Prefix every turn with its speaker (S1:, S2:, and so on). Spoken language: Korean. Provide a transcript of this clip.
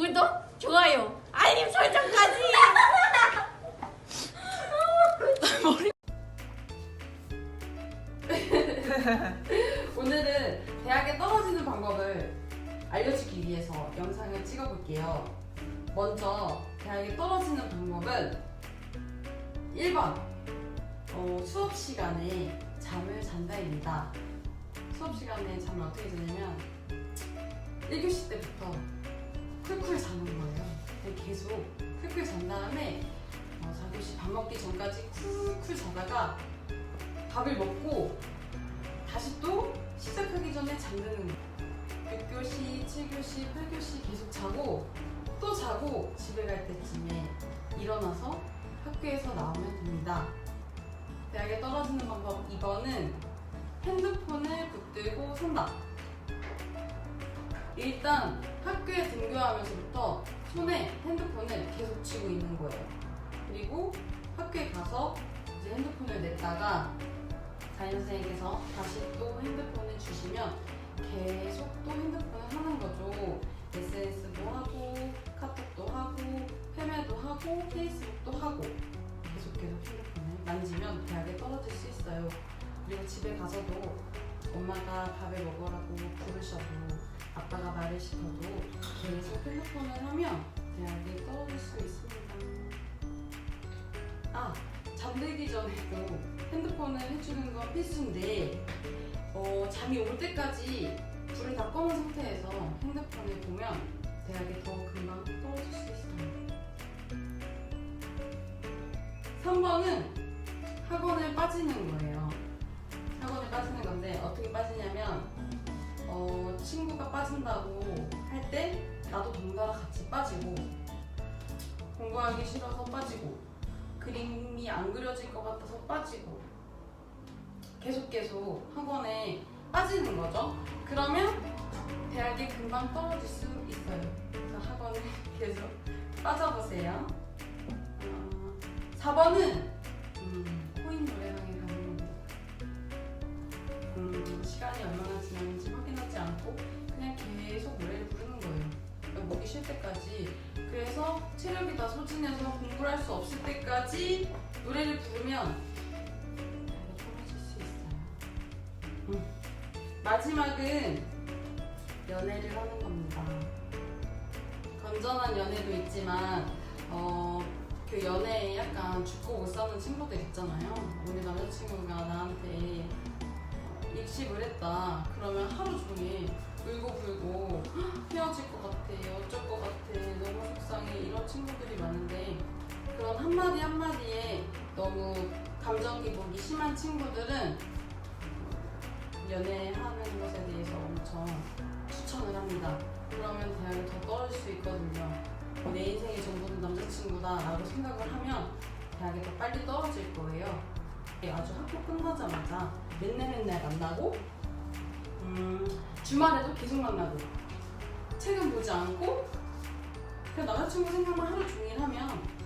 S1: 구독, 좋아요, 알림 설정까지.
S2: 오늘은 대학에 떨어지는 방법을 알려주기 위해서 영상을 찍어볼게요. 먼저 대학에 떨어지는 방법은 1번 어, 수업 시간에 잠을 잔다입니다. 수업 시간에 잠을 어떻게 자냐면 1교시 때부터. 계속 쿨쿨 잔 다음에 어, 4교시 밥 먹기 전까지 쿨쿨 자다가 밥을 먹고 다시 또 시작하기 전에 잠드는 거예요. 6교시, 7교시, 8교시 계속 자고 또 자고 집에 갈 때쯤에 일어나서 학교에서 나오면 됩니다. 대학에 떨어지는 방법 2번은 핸드폰을 붙들고 산다. 일단 학교에 등교하면서부터 손에 핸드폰을 계속 쥐고 있는 거예요. 그리고 학교에 가서 이제 핸드폰을 냈다가 담임 선생님께서 다시 또 핸드폰을 주시면 계속 또 핸드폰을 하는 거죠. SNS도 하고 카톡도 하고 페메도 하고 페이스북도 하고 계속 계속 핸드폰을 만지면 대학에 떨어질 수 있어요. 그리고 집에 가서도 엄마가 밥을 먹으라고 부르셔도 아빠가 말을 시켜도 계속 핸드폰을 하면 대학에 떨어질 수 있습니다. 아 잠들기 전에도 핸드폰을 해주는 건 필수인데 어, 잠이 올 때까지 불을 다 꺼놓은 상태에서 핸드폰을 보면 대학에 더 금방 떨어질 수 있어요. 3번은 학원을 빠지는 거예요. 학원을 빠지는 건데 어떻게 빠지냐면 어, 친구가 빠진다고 할 때 나도 동달아 같이 빠지고 공부하기 싫어서 빠지고 그림이 안 그려질 것 같아서 빠지고 계속 계속 학원에 빠지는 거죠. 그러면 대학에 금방 떨어질 수 있어요. 그래서 학원을 계속 빠져보세요. 어, 4번은 음, 코인 노래방에 가는 겁니다. 음, 시간이 얼마 않고 그냥 계속 노래를 부르는 거예요. 그러니까 먹기 싫을 때까지 그래서 체력이 다 소진해서 공부를 할 수 없을 때까지 노래를 부르면 떨어질 수 있어요. 음. 마지막은 연애를 하는 겁니다. 건전한 연애도 있지만 어, 그 연애에 약간 죽고 못 사는 친구들 있잖아요. 우리 남자친구가 나한테 익십을 했다. 그러면 하루 종일 울고 불고 헤어질 것 같아, 어쩔 것 같아, 너무 속상해 이런 친구들이 많은데 그런 한마디 한마디에 너무 감정 기복이 심한 친구들은 연애하는 것에 대해서 엄청 추천을 합니다. 그러면 대학에 더 떨어질 수 있거든요. 내 인생의 전부는 남자친구다라고 생각을 하면 대학에 더 빨리 떨어질 거예요. 아주 학교 끝나자마자 맨날 맨날 만나고 음, 주말에도 계속 만나고 책은 보지 않고 그냥 남자친구 생각만 하루 종일 하면